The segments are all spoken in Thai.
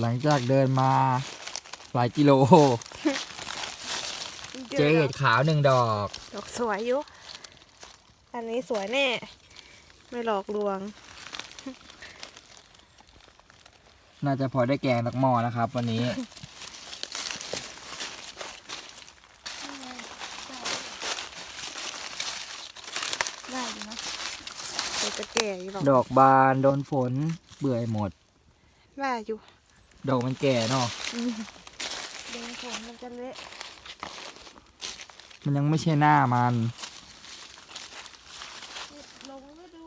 หลังจากเดินมาหลายกิโล เจอเห็ดขาวหนึ่งดอก ดอกสวยอยู่ อันนี้สวยแน่ ไม่หลอกลวง น่าจะพอได้แกงนักหม้อนะครับ วันนี้ ได้อยู่นะเดี๋ยวจะแก่อยู่หรอกดอกบานโดนฝนเบื่อหมดได้อยู่ ดอกมันแก่เนาะเดินฝนมันจะเละมันยังไม่ใช่หน้ามัน ลงก็ดู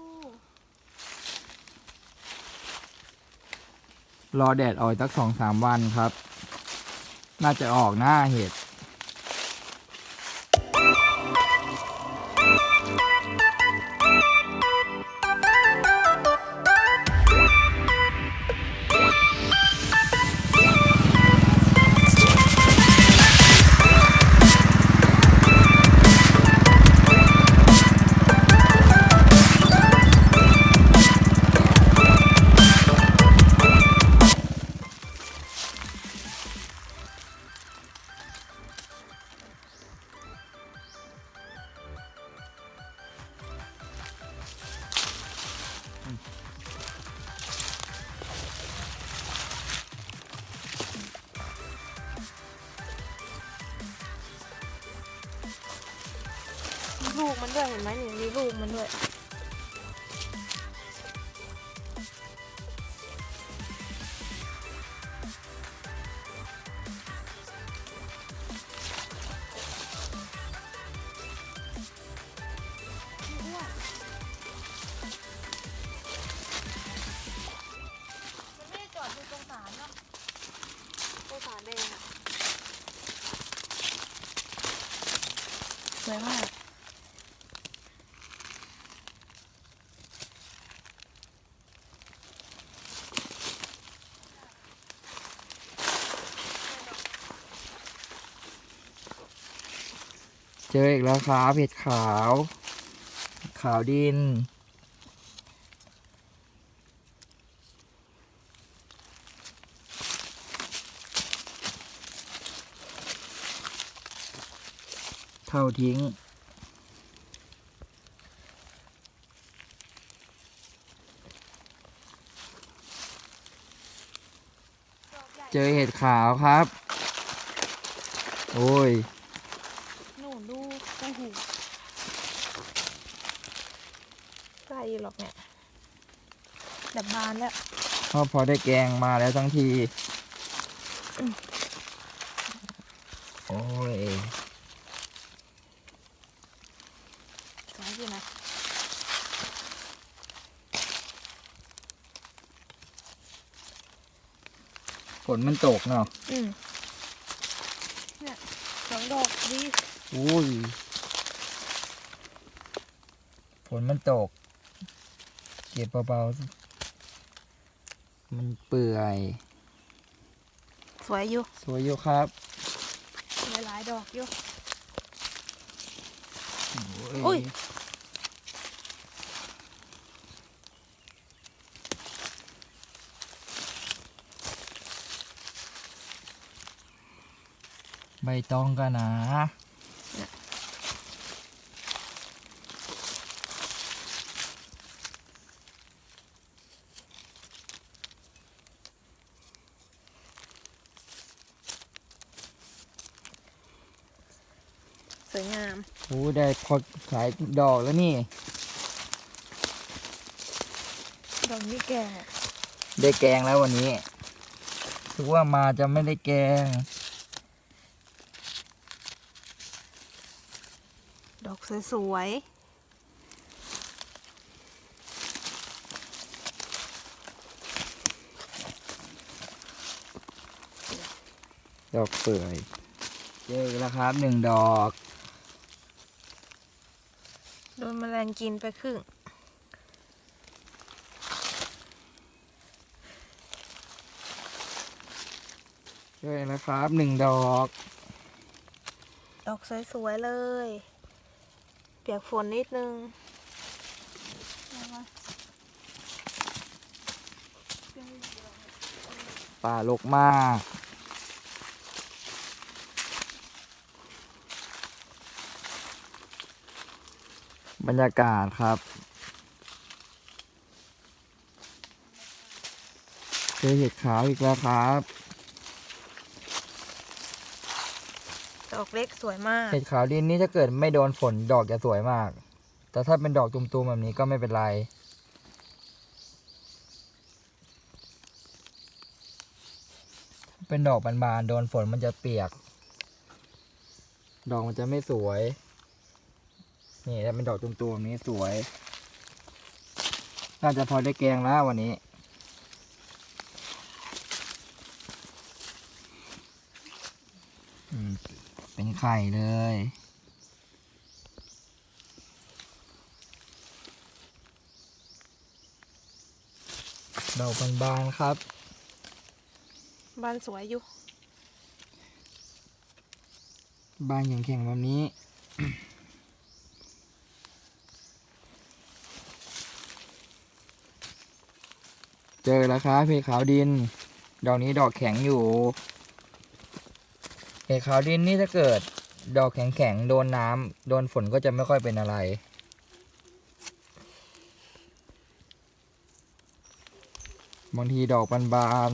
รอแดดออกสักสองสามวันครับ น่าจะออกหน้าเห็ด ลูกมันด้วยเห็นไหมนี่มีลูกมันด้วยมันไม่ได้จอดอยู่ตรงศาลเนาะตรงศาลแดงอะสวยมาก เจออีกแล้วครับเห็ดขาว ขาวดิน เท่าทิ้งเจอเห็ดขาวครับ โอ้ย หนูดูโอ้โห ใกล้หรอกเนี่ยแบบบานแล้วก็พอได้แกงมาแล้วทั้งที โอ้ยสวยอยู่นะฝนมันตกเนาะอืมเนี่ยสองดอกดีอุ้ยฝนมันตก เก็บเบาๆสิมันเปื่อย สวยอยู่สวยอยู่ครับหลายๆดอกอยู่ โอ้อุ้ยใบตองกันนะ วยงามโอ้ได้พอสายดอกแล้วนี่ ดอกนี้แก่ได้แกงแล้ววันนี้ถือว่ามาจะไม่ได้แกง ดอกสวยดอกเปื่อยเจอแล้วครับหนึ่งดอก ๆโดนแม ลงกินไปครึ่งเจอแล้วครับหนึ่งดอกดอกสวย ๆ เลย เปียกฝนนิดนึงป่ารกมาก บรรยากาศครับเจอเห็ดขาวอีกแล้วครับดอกเล็กสวยมาก เห็ดขาวดินนี่ถ้าเกิดไม่โดนฝนดอกจะสวยมาก แต่ถ้าเป็นดอกตุ่มๆแบบนี้ก็ไม่เป็นไรเป็นดอกบานๆโดนฝนมันจะเปียก ดอกมันจะไม่สวย นี่ถ้าเป็นดอกตุ่มๆแบบนี้สวย น่าจะพอได้แกงแล้ววันนี้อืมเป็นไข่เลย ดอกบานๆครับบ้านสวยอยู่ บานแข็งๆแบบนี้ เจอแล้วครับเพขาวดิน ดอกนี้ดอกแข็งอยู่เพขาวดินนี่ถ้าเกิด ดอกแข็งๆโดนน้ำโดนฝนก็จะไม่ค่อยเป็นอะไรบางทีดอกบาน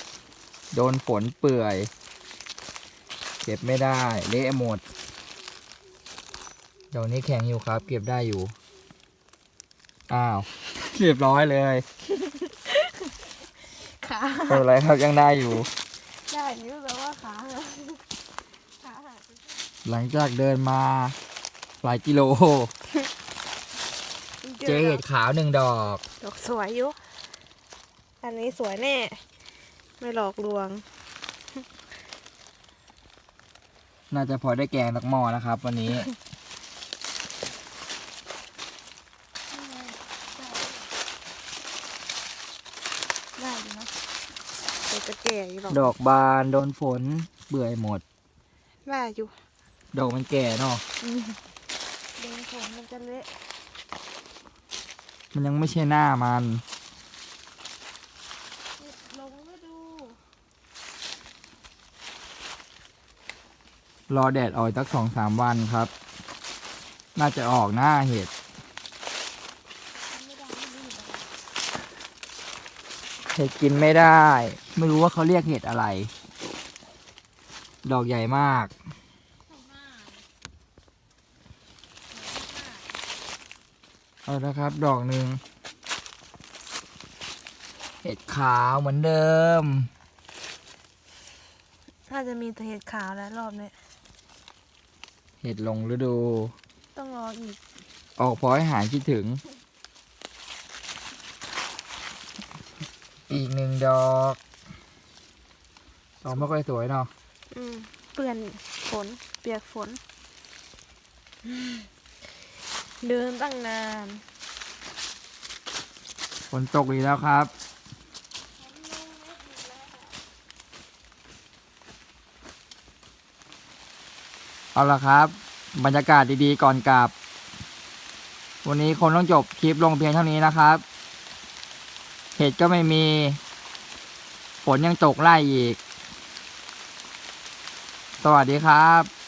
ๆโดนฝนเปื่อย เก็บไม่ได้เละหมดดอกนี้แข็งอยู่ครับ เก็บได้อยู่ อ้าว เรียบร้อยเลย ขาไม่เป็นไรครับยังได้อยู่ ได้อยู่แต่ว่าขาขาหายหลังจากเดินมาหลายกิโล เจอเห็ดขาวหนึ่งดอก ดอกสวยอยู่ อันนี้สวยแน่ ไม่หลอกลวง น่าจะพอได้แกงสักหม้อนะครับ วันนี้ ได้อยู่ เนอะเดี๋ยวจะแก่อยู่หรอกดอกบานโดนฝนเบื่อยหมดได้อยู่ดอกมันแก่เนาะเดินผมมันจะเละมันยังไม่ใช่หน้ามัน ลงก็ดูรอแดดออกสักสองสามวันครับ น่าจะออกหน้าเห็ดไม่ได้ไม่รู้เหมือนกัน เห็ดกินไม่ได้ ไม่รู้ว่าเขาเรียกเห็ดอะไร ดอกใหญ่มาก เอาละครับ ดอกหนึ่งเห็ดขาวเหมือนเดิม น่าจะมีแต่เห็ดขาวแล้วรอบเนี้ยเห็ดลงฤดู ต้องรออีก ออกพอให้หายคิดถึง อีกหนึ่งดอกดอกไม่ค่อยสวยเนาะอืมเปื่อนฝน เปียกฝน เดินตั้งนานฝนตกอีกแล้วครับ เอาละครับ บรรยากาศดีๆก่อนกลับ วันนี้คงต้องจบคลิปลงเพียงเท่านี้นะครับ เห็ดก็ไม่มี ฝนยังตกไล่อีก สวัสดีครับ